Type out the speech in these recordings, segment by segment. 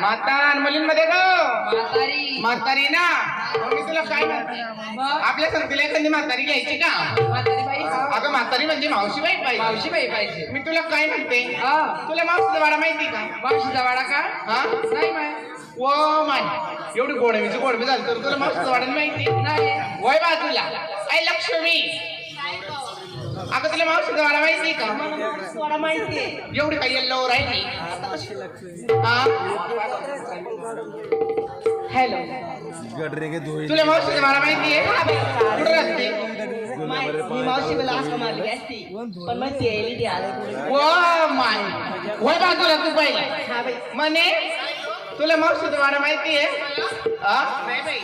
म्हातार मुलींमध्ये ग. म्हातारी. म्हातारी ना. मग मी तुला काय म्हणते? आपल्या संगतीला एखादी म्हातारी घ्यायची का? म्हातारी बाई. अगं म्हातारी म्हणजे मावशी बाई पाहिजे. मावशी बाई पाहिजे. मी तुला काय म्हणते? तुला मावशीचा वाडा माहिती का? मावशीचा वाडा का? हा? नाही माय ओ माय. एवढी गोडमीची गोडमी झाली तर तुला मावशीचा वाडा माहिती? नाही. वय बाजूला. आई लक्ष्मी. अगं तुला मावशीचा वाडा माहिती का? वाडा माहितीये. एवढी काही येल्लो राहिली हॅलो. गडरे के धुळे. तुला मावशीचा वाडा माहितीये? कुठं राहते? मी मावशी मला असं मारली असती पण मग ती एलईडी आलं ओ माय. वय बाजूला तू पाहिजे म्हणे तुला मावशीचा वाडा माहितीये? हा? नाही बाई.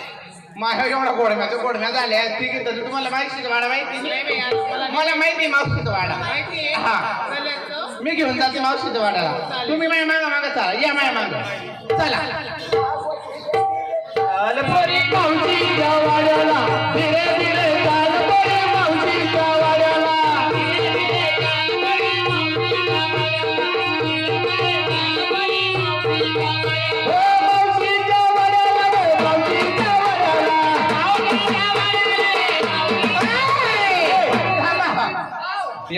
माझ्या एवढा गोडम्याच्या गोडम्या झाल्या. आहे तर तुम्हाला मावशीचा वाडा माहिती? मला माहिती मावशीचा वाडा. माहिती हा. मी घेऊन जाते मावशीचा वाडाला तुम्ही माझ्या मागा मागा चला. या माझ्या मागा. चला. धीरे धीरे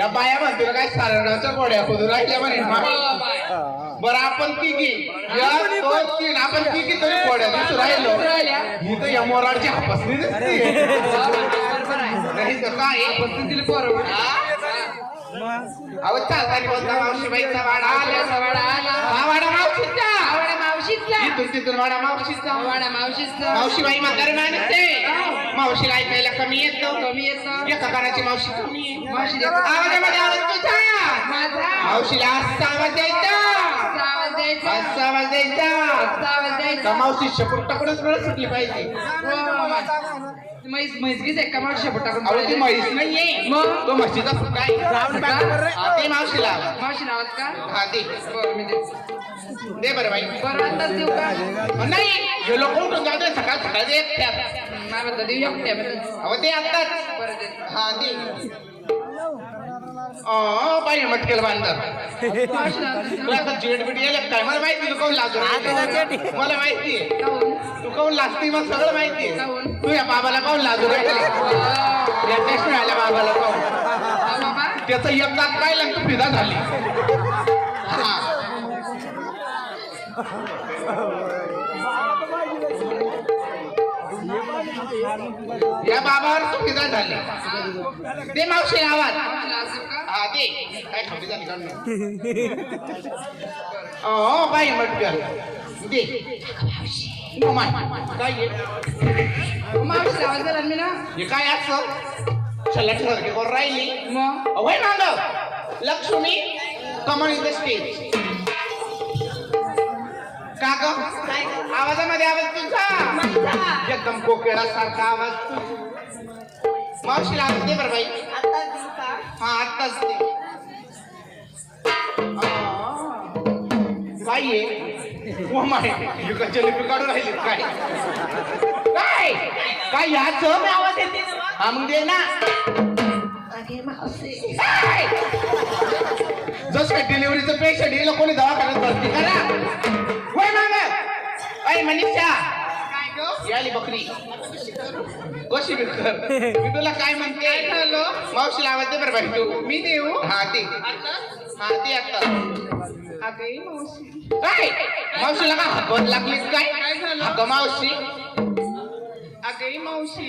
या बाया म्हणतील काय सारणाच्या गोड्या खोदून राहिल्या म्हणे? बरं आपण तिघी. या दोन तीन. आपण तिघी तरी गोड्या दिसू राहिलो. ही. तर या मोराडची हापसली दिसते. नाही तर काय? तिला पोरं अहो चालतानी बोलता मावशीबाईचा वाडा आला. वाडा आला हा वाडा मावशीचा. वाडा मावशीचा इथून तिथून वाडा मावशीचा वाडा मावशीचा मावशीबाई म्हातारी माणूस आहे मावशीला ऐकायला कमी येतो. कमी येतं. एका कानाची मावशी कमी. आहे मावशी देतो. आवाजामध्ये आवाज तुझा माझा. मावशीला असा आवाज द्यायचा. आवाज द्यायचा. असा आवाज द्यायचा. आवाज का द्यायचा मावशी शपटाकडूनच वेळ सुटली पाहिजे? म्हैस म्हैसगीच आहे का मावशी टाकून अहो ती म्हैस. नाहीये मग? तो म्हशीचा सुद्धा आहे. हा, ते मावशीला. मावशी नावात का? हा दे. बरं मी देतो. दे बरं बाई. बरं आताच देऊ का? नाही हे लोक उठून जाते सकाळ सकाळ दे एकट्यात. नाही म्हणता देऊ एकट्या म्हणता. अहो ते आत्ताच. बरं देतो हा दे. अं, बाई मटकेल नावात तुला आता जेट बिट येईल काय? मला माहिती तू लाजू. मला माहितीये? तू काऊन लागते मला सगळं माहितीये काहून? तू या बाबाला काऊन लाजू या टेस्ट बाबाला बाबा. त्याचं एक दात पाहिलं तू फिदा झाली. या बाबावर तू फिदा झाली. दे मावशी आवाज. हा दे. काय झाली काढून अहो बाई दे. काय हे? मावशी आवाज दिला मी ना हे काय असं? छलाट सारखे करून राहिली. मग? Lakshmi come on in the stage का ग आवाजामध्ये आवाज तुझा एकदम कोकिळा सारखा आवाज मावशीला आवाज दे बरं बाई. हा आत्ताच दे. काय आहे. ओ माय युका जलेबी काढून राहिली काय? काय? काय याच आवाज येते हा मग दे ना? जसं काय डिलिव्हरीचं पेशंट येईल कोणी दवाखान्यात भरती करा. वय माग अय मनीषा. याली बकरी. कशी विकर मी तुला काय म्हणते? हॅलो मावशीला आवाज दे बरं बाई तू. मी देऊ? हा दे. हा दे आता. अगं मावशी. काय? मावशीला का हातवत लागली काय? अगं मावशी. अगं मावशी.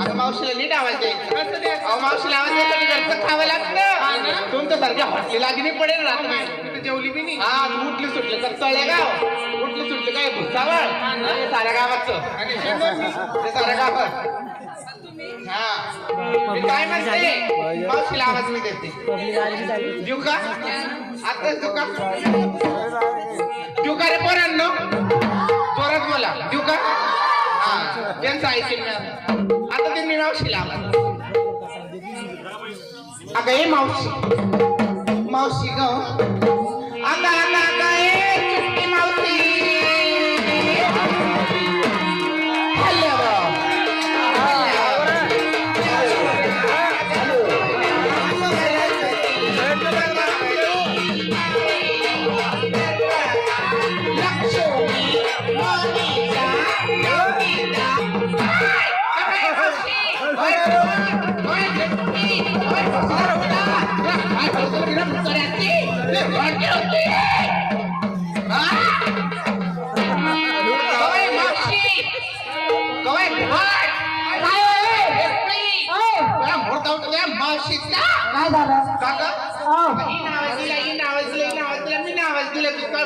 अगं मावशीला नीट आवाज द्यायचा. अहो मावशीला आवाज द्यायसाठी घरचं खावं लागतं. तुमच्या सारख्या हॉटेल लागली पडेल राहत नाही जेवली बी नाही. हा उठली सुटली तर तळेगाव उठली सुटली काय? भुसावळ. हे साऱ्या गावाचं. ते साऱ्या गावात हा. मी काय म्हणते? मावशीला आवाज मी देते. पब्लिक आली झाली. देऊ का आताच देऊ का देऊ का रे पोरांनो. जोरात बोला. देऊ का हा त्यांचं ऐकेल. मी आता. त्यांनी ते मी मावशीला अगं हे मावशी. मावशी ग.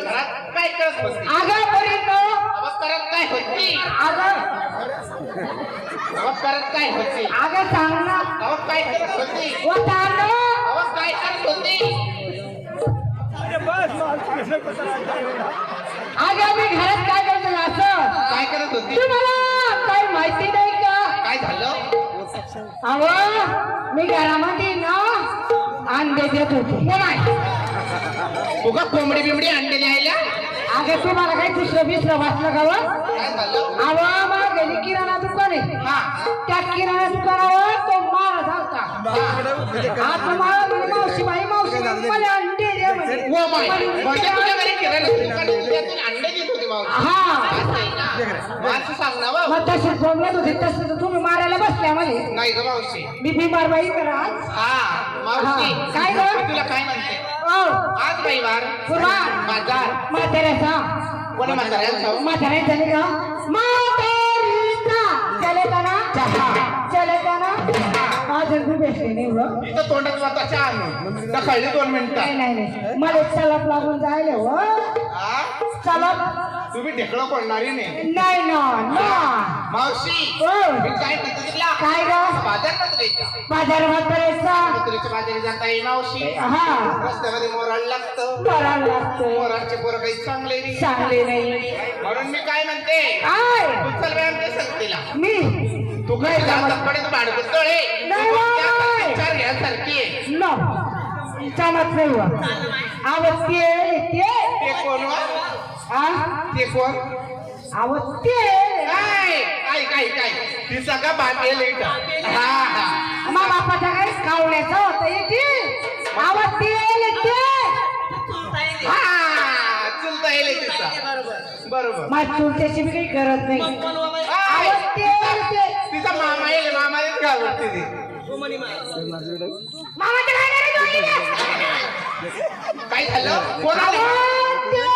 घरात काय करत होती काय होती काय होती अगं सांग ना. अहो काय करत होती वतानो अहो काय करत होती अगं मी घरात काय करतो असं? काय करत होती? तुम्हाला काही माहिती नाही का? काय झालं? अहो मी घरामध्ये ना अंडे देत होते तुका कोंबडी बिंबडी अंडे द्यायला अगं तुम्हाला काही दुसरं बिसरं वाचलं का व? काय झालं अहो मग घरी किराणा दुकान आहे. हा. त्या किराणा दुकानावर तो मार झालता आज तुम्हाला म्हणे मावशी बाई मावशी मला अंडे दे म्हणे. ओ माय म्हणे, म्हणजे अंडे हा. सांग ना वा. मग तसे बोलत होते तसं तर तुम्ही मारायला बसल्या म्हणे. नाही ग मावशी. मी बिमार बाई करा आज हा मावशी. हा, काय ग? मी तुला काय म्हणते? ओ आज रविवार. गुरुवार. बाजार. म्हाताऱ्याचा. कोणी म्हाताऱ्याला म्हाताऱ्याचा नाही का म्हातारीचा. चले का ना चले का ना आज मी भेटले नाही हो. इथं तोंडात आणून दोन नाही मिनिटं. नाही नाही मला चलप लागून जायला हो. हा चलप तुम्ही ढेकळं पडणारी नाही. नाही ना ना. मावशी मी काय म्हणते तुला? काय ग? बाजार बाजार म्हाताऱ्याचा तुरीच्या बाजारी जाता येईल मावशी. हा. रस्त्यामध्ये मोराड लागतं. बरा लागतो. मोराडचे पोरं काही चांगले नाही. चांगले नाही. म्हणून मी काय म्हणते? आय. तू चल व्यायाम ते सक्तीला मी? तू काय पडे भाडकं तळे नाही बाय. चार घ्यासारखी आहे. नो. चालत नाही हो. आवत ते ते ते कोण वा? हा? ते कोण? आवत ते. काय? काय काय काय? तिचा का बांधेल इथं. हा हा. मा बापाच्या काही कावण्याचं होतं येते आवत ते ते. हा चुलता येईल तिचा. बरोबर. माझ्या चुलत्याची मी काही करत नाही. ते ते. तिचा मामा येईल ती. मामाच्या काय करायचं होतं ते? काय झालं? कोण आलं? ते ते.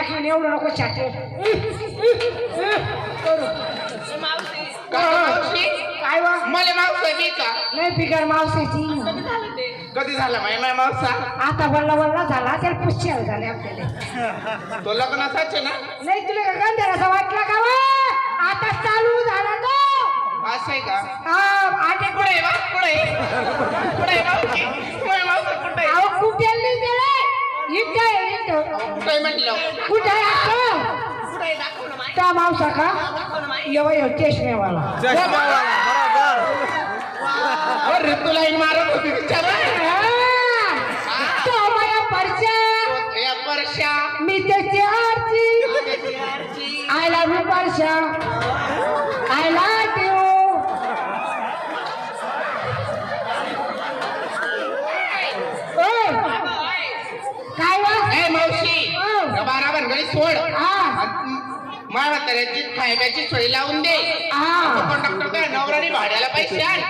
घेऊन एवढं नको छाटे काय वा? मला मावसा बी का? नाही बिगार मावसाची कधी झाला माय माय मावसा? आता वल्ला वल्ला झाला त्याला पुष्याला झाले आपल्याला. तो लग्नाचाच आहे ना? नाही तुला का गंधराचा वाटला का वा? आता चालू झाला तो. असं आहे का? हा, कुठे आहे बा? कुठे आहे? कुठे आहे मावशी? कुठे मावसा कुठे आहे? अहो कुठे नाही गेले इथं आहे, कुठे आहे म्हटलं कुठे त्या मावसा का? येवा येऊ चष्म्यावाला. अरे ऋतू लाईन मारत होती. विचार हा, तो माझ्या परच्या. या परशा मी त्याची आरती. I love you Parsha I love you काय वा ए मावशी हो. या बारा बनगडी सोड हा माय म्हाताऱ्याची खायची सोय लावून दे. हा कंडक्टर काय नवराने भाड्याला पैसे आण.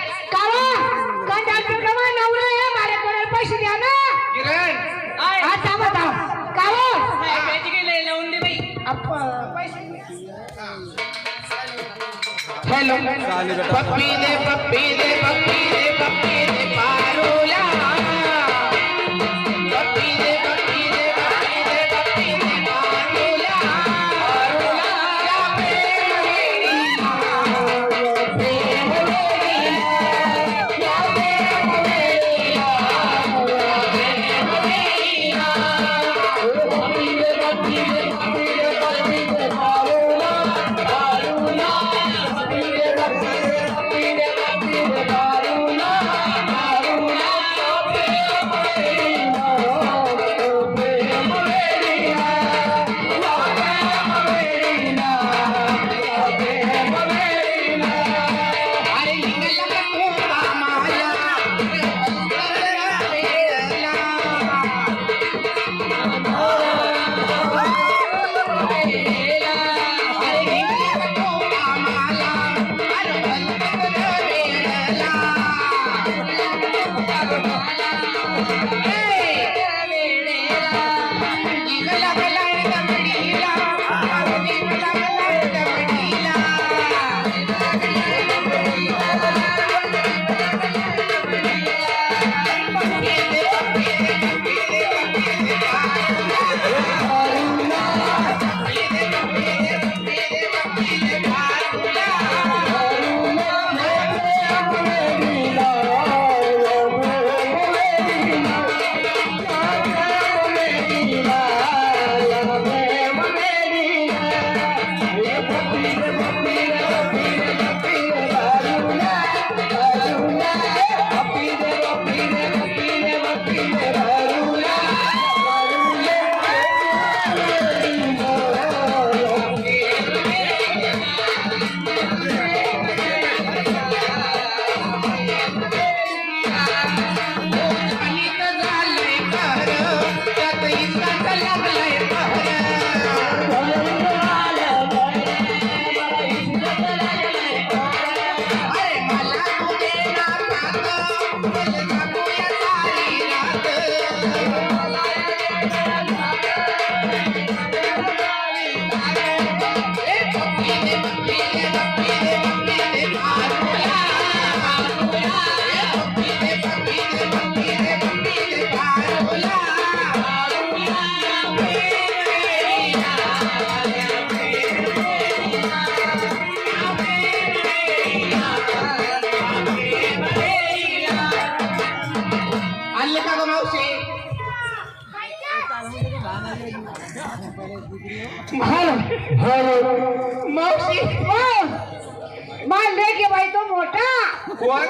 कंडक्टर नवरा माझ्याकडे पैसे द्या ना. किरण. पैसे हॅलो. पप्पी दे पप्पी दे पप्पी दे पप्पी कोण?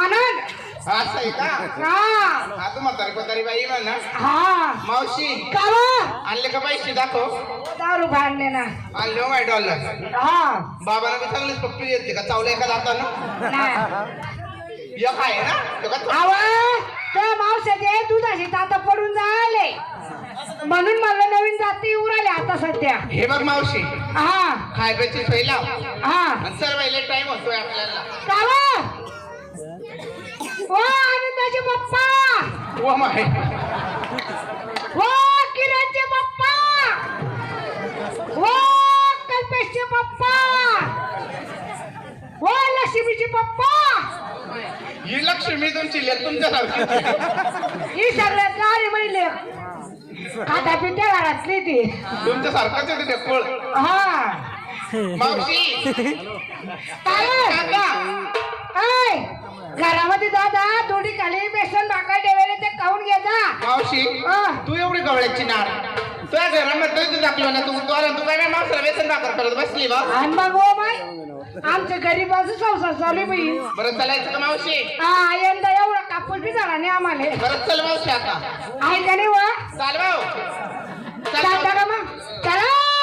आनंद. असं आहे का? हा. हा तू म्हातारी पतारी बाई म्हणा हा. मावशी. का बा? आणले का पैसे? दाखव. दारू भांडले ना. आणले हो माय डॉलर. हा. बाबाला मी चांगलीच पप्पी देते का? चावलंय का जाताना नाही. एक आहे ना? तो का थो- आवा. त्या मावसाचे दुधाची ताता पडून जायले. म्हणून मला नवीन जाती उराले आता सध्या. हे बघ मावशी. हा. खाय प्यायची सोय लाव हा. आणि सर्वायला टाइम होतोय आपल्याला. कावा ओ आनंदाचे पप्पा! Oh my. ओ किरणचे पप्पा! ओ कल्पेशचे पप्पा! ओ लक्ष्मीचे पप्पा! ही लक्ष्मी तुमची लेख तुमच्या सारखी. ही सगळ्यात गाडी महिने खाता पित्या घरातली ती. तुमच्या सारखाच आहे ते फळ हा. मावशी. काय ऐ, घरामध्ये दादा थोडी खाली बेसन भाकर ठेवले ते खाऊन घे जा. मावशी हा. तू एवढी गवळ्याची नाळ तुझ्या घरामध्ये तू दाखलो ना तू तू तू काय मावसाला व्यसन भाकर करत बसली बा. आणि मग आमच्या गरीबाचं संसार चालू आहे बाई. बरं चलायचं का मावशी. हा यंदा एवढा कापूस बी झाला नाही आम्हाला. बरं चल मावशी आता. आहे का नाही वा? चाल भाऊ. चल. का मग? चला.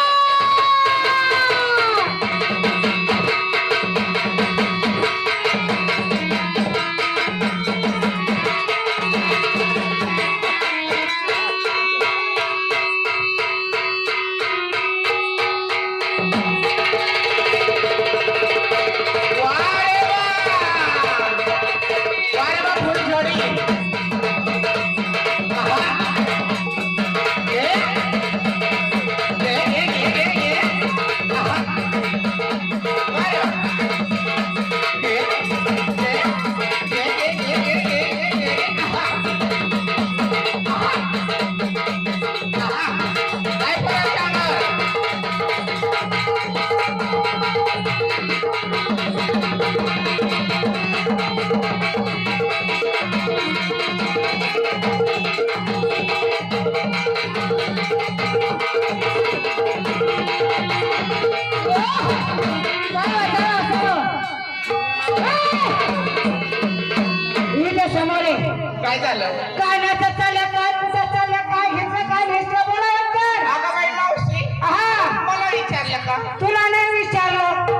काय झालं? कानाचं चालल्या काय तुझं चालल्या काय घेतलं काय नेसलं बोला लवकर. अगं बाई मावशी हा. मला विचारलं का? तुला नाही विचारलं.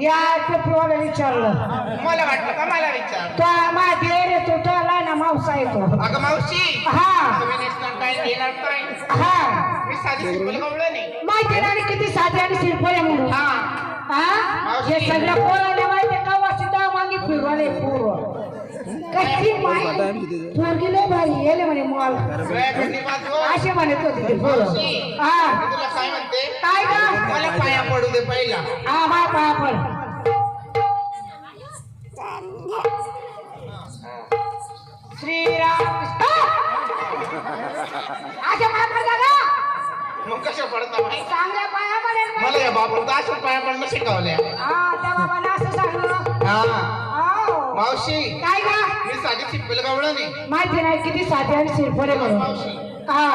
या टोपीवाला विचारलं. मला वाटलं का मला विचार तो माझे येतो तो आला ना मावसा येतो. अगं मावशी हा. तुम्ही नेसणार काय घेणार काय? हा. मी साधी सिंपल कवलं नाही. माहिती ना आणि किती साधी आणि शिल्पल आहे म्हणून. हा. हा? हे सगळं पोराला माहिती का वाचिता मागे फिरवाले पूर्व कशी माय लय भारी येले म्हणे मॉल. असे म्हणत होते. हा. तुला काय म्हणते? काय का मला पाया पडू दे पहिला. हा बाय पाया पण श्रीराम. अशा पाया पडता का मग कशा पडता बाई? चांगल्या पाया पडेल मला. या अशा पाया पडणं शिकवल्या. हा त्या बाबाला असं सांगलं हा हो. मावशी. काय का मी साधी सिप्पल गावलं नाही माहिती नाही किती साधे आणि शिरपडे म्हणून. मावशी. हा.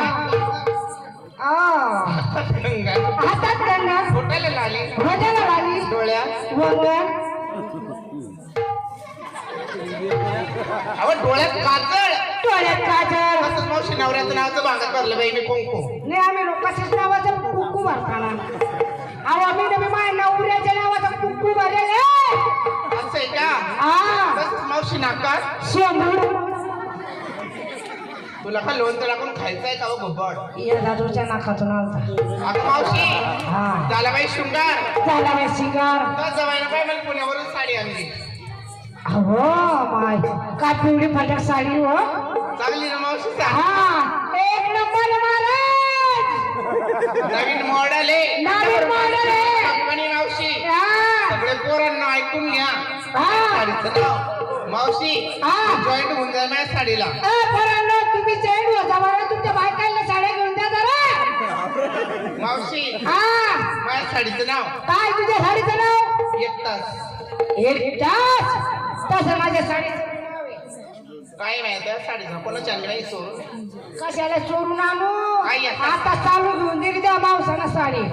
गंगा हातात गंगा. भोजाला लागली डोळ्यात वंगण अहो डोळ्यात काजळ. डोळ्यात काजळ. असं मावशी नवऱ्याचं नावाचं भागात भरलं बाई मी कुंकू. नाही आम्ही लोकांच्याच नावाचं कुक्कू भरताना अहो आम्ही नवी माझ्या नवऱ्याच्या नावाचं कुक्कू भरेल हे. असं आहे का हा. तसंच मावशी नाका. तुला का लोणचं खायचंय का हो घुबड या दादूच्या नाकातून आलता. अगं मावशी हा. झाला बाई शृंगार. झाला बाई शिंगार तर जवायला बाई मला पुण्यावरून साडी आणली. हो माय. काय पिवळी फाटक साडी हो? चांगली ना मावशी साडी हा. एक नंबर महाराज. नवीन मॉडेल आहे. नवीन model आहे. कंपनी मावशी. हा. सगळे पोरांना ऐकून घ्या. हा साडीचं नाव मावशी हा. जॉईंट होऊन जाईल माझ्या साडीला पोरांनो, तुम्ही चैन होता बरं. तुमच्या बायकांना साड्या घेऊन द्या जरा. मावशी हा. माझ्या साडीचं नाव. काय तुझ्या साडीचं नाव? एक तास. एक तास? तसं माझ्या साडीचं नाव आहे. काय माहिती साडीचं कोणाच्या आणली नाही सोडून? कशाला चोरून आणू? काय याचं? आता चालू घेऊन दिली त्या मावसानं साडी.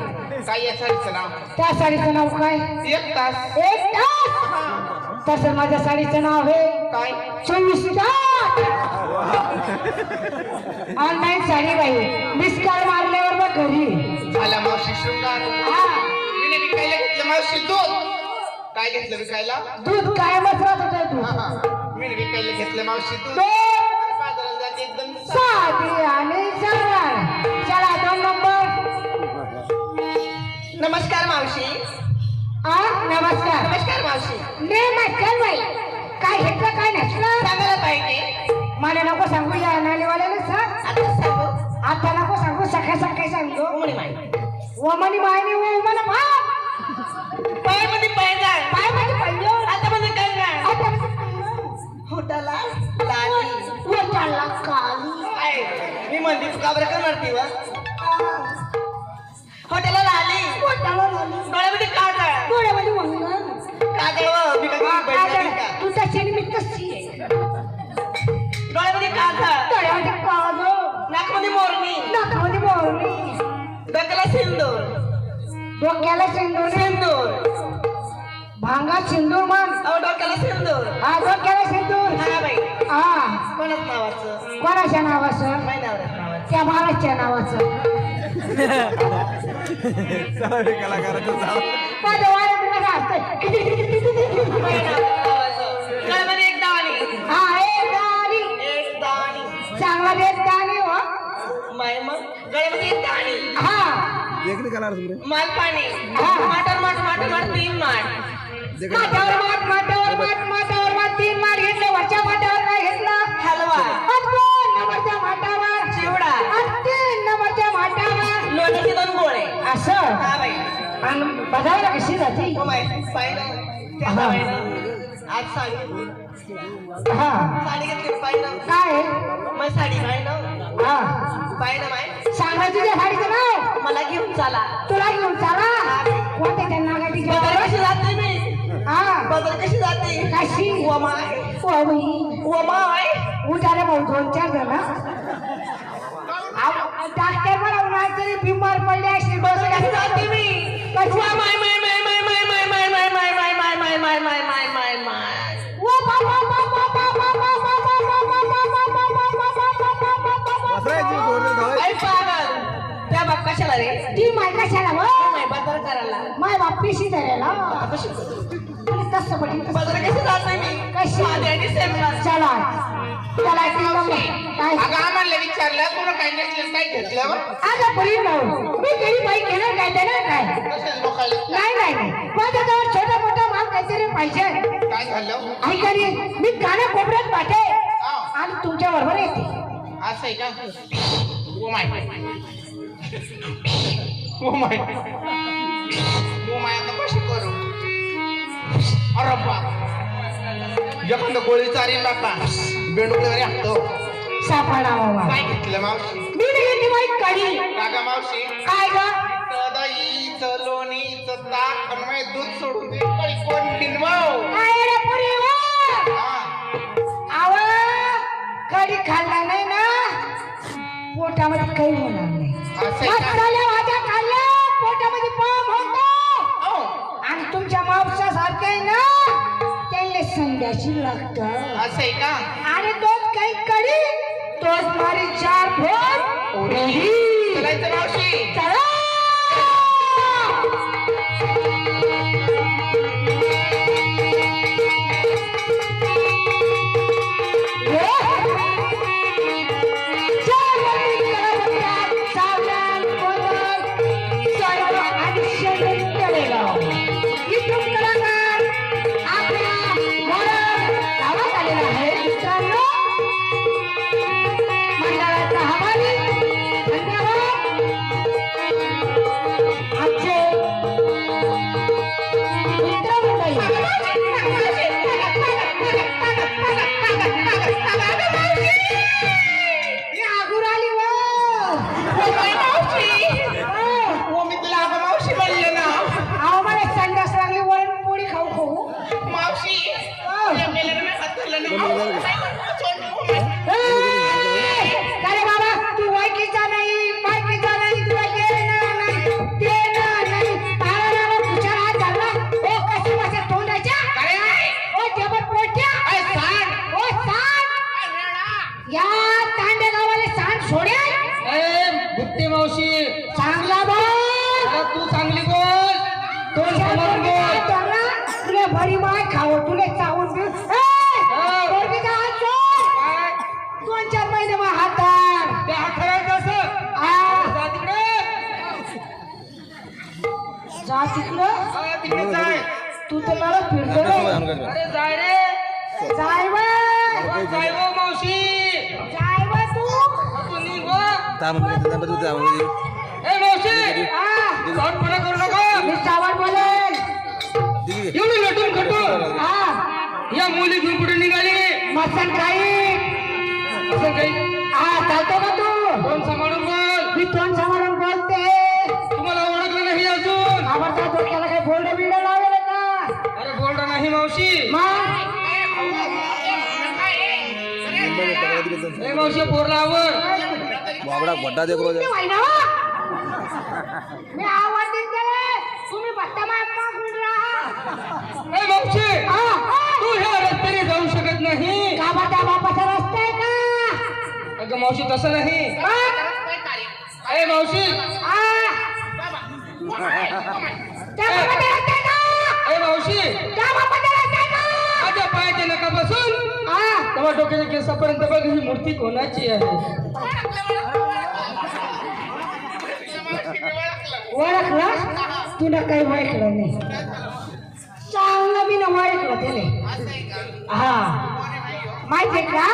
काय या साडीचं नाव? त्या साडीचं नाव काय? एक तास. एक तास? तसं माझ्या साडीचं नाव आहे काय? चोवीस ऑनलाईन साडी बाई. कॉल मारल्यावर मग घरी. आला मावशी शृंगार. विकायला घेतलं मावशी दूध. काय घेतलं विकायला? दूध राहत होतं तू विकायला घेतलं मावशी दूध. दोन बाजारात जाते एकदम साधी. आणि सरळ चला दोन नंबर. नमस्कार मावशी. आ नमस्कार. नमस्कार मावशी. नमस्कार बाई. काय घेतलं काय नसलं? सांगायला पाहिजे. मला नको सांगू या नालेवाल्याला सांग आता सांगू. आता नको सांगू सकाळ सकाळी सांगतो. उमणी माय. वमनी मायनी वो मला भा पायामध्ये पाय जाय पाय माझे पाहिजे आता मध्ये काय जाय आता माझे होटाला लाली. वटाला काली मी म्हणते तू का बरं करणार ती वा हॉटेलला लाली डोळ्यामध्ये काजळ. डोळ्यामध्ये काजळ व मी काय बैठली का? तू आणि मी तशी आहे? डोळ्यामध्ये काजळ. डोळ्यामध्ये काजळ. नाकमध्ये मोरणी नाकामध्ये डोक्याला सिंदूर. डोक्याला सिंदूर. सिंदूर. भांगात सिंदूर मान अहो डोक्याला सिंदूर. हा डोक्याला सिंदूर. हा बाई. हा. कोणाच नावाचं? कोणाच्या नावाचं? त्या महाराजच्या नावाचं. सारे कलाकाराचं माझ्या वाड्यात कसं असतंय एक दाणी. चांगला देश दाणी हो. हा. एकरी कलाकार तुम्ही माठावर माठ माठावर माठ माठावर माठ तीन माठ घेतलं वरच्या माठावर काय घेतलं. हलवा. अद्भुत! वरच्या चिवडा. असं. आणि बघायला कशी जाते आज साडी. हा. साडी घेतली पाहिलं काय? मग साडी पाहिलं हा. पाहिलं माय सांगा तुझ्या साडीचं नाव? मला घेऊन चाला. तुला घेऊन चाला? कोणत्या त्या नागाटीच्या बदल कशी जाते मी? हा. बदल कशी जाते? कशी? वमाय वमाय उठाले भाऊ दोन चार जण. डॉक्टर मला उन्हाळ्यात तरी बिमार पडले अशी जाते मी माय माय माय माय माय माय माय माय माय माय माय माय माय माय माय माय त्या बाप कशाला रे ती माय कशाला माय बदल करायला माय बाप पिशी धरायला कशी बदल कशी जाते मी कशी? चला अगं आम्हाला विचारलं तुला काय काय घेतलं? आता पडी जाऊ मी तरी बाई केलं काय त्याला काय? लोकांना? नाही नाही नाही. माझ्या जवळ छोटा मोठा माल काहीतरी पाहिजे. काय झालं? ऐका रे मी गाणं कोपऱ्यात पाठे. आणि तुमच्या बरोबर येते. असं आहे का? Oh my oh my oh my आता कशी करू? अरे बाप. एखादं गोळी चारीन बापा. बेंडुकल्यावर हाकतो सापडा मामा काय घेतलं मावशी? मी घेतली बाई कडी. काका मावशी. काय ग? इथं दहीचं लोणीचं ताक आणि माझे दूध सोडून दे. कळी कोण बिनवाव काय रे पुरी व? आव कडी खाल्ला नाही ना? पोटामध्ये काही होणार नाही. असं आहे का? मसाल्या भाज्या खाल्ल्या. लागतं असं आहे का आणि तोच काही कडी? तोच मारी चार रेडी. चलायचं मावशी। चला। तुला भरी माय खाव तुला चावून काय? दोन चार महिने मग हात धर. ते हा करायचं असं? तिकडे. जा तिकडं. हा, तिकडे जाय. तू तर मला फिरतो रे. अरे जाय रे. जाय व. जाय मावशी. जाय व तू. तू निघ हो. ए मावशी. सावधपणा करू नका. मी सावध बोलेन एवढी लटून खटून हा. या मुली घेऊन कुठे निघाली मसन काही हा चालतो का तू? दोन सांभाळून बोल. मी तोंड सांभाळून बोलते. तुम्हाला ओळखलं नाही अजून. आवडता डोक्याला काही बोल्ड बिल्ड लावेल का? अरे बोलता नाही मावशी. मावशी पोरला आवर बाबडा बड्डा देख रो तुम्ही व्हायना हो. मी आवाज देते. तुम्ही राहा ए मावशी तू ह्या रस्त्याने जाऊ शकत नाही. गावाच्या बापाचा रस्ता आहे का? अगं मावशी तसं नाही? ए मावशी. त्या? ए. मावशी. त्या? माझ्या पायाच्या नकापासून. हा. तेव्हा डोक्याच्या केसापर्यंत बघ ही मूर्ती कोणाची आहे? ओळखलं? तुला काही ओळखलं नाही. चांगलं मी ना ओळखलं त्याने हा. माहितीये का?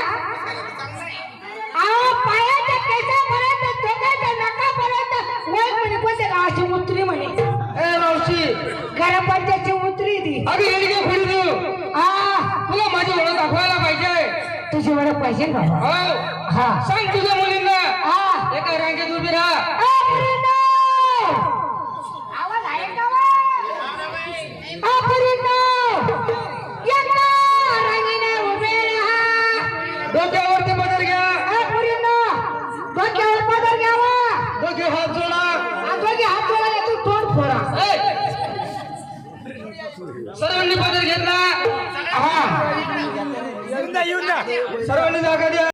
अहो, पायाच्या केसापर्यंत डोक्याच्या नकापर्यंत ओळख म्हणे कोणत्या गावाची उतरी म्हणे. ए मावशी. गणपतीची उतरी ती. अगं येडी फिरू हा. तुला माझी ओळख दाखवायला पाहिजे. तुझी ओळख पाहिजे का हो. हा. सांग तुझ्या मुलींना. हा. एका रांगेत उभी राहा. सर्वांनी पदर घेतला. हा येऊन जा येऊन जा सर्वांनी जागा द्या.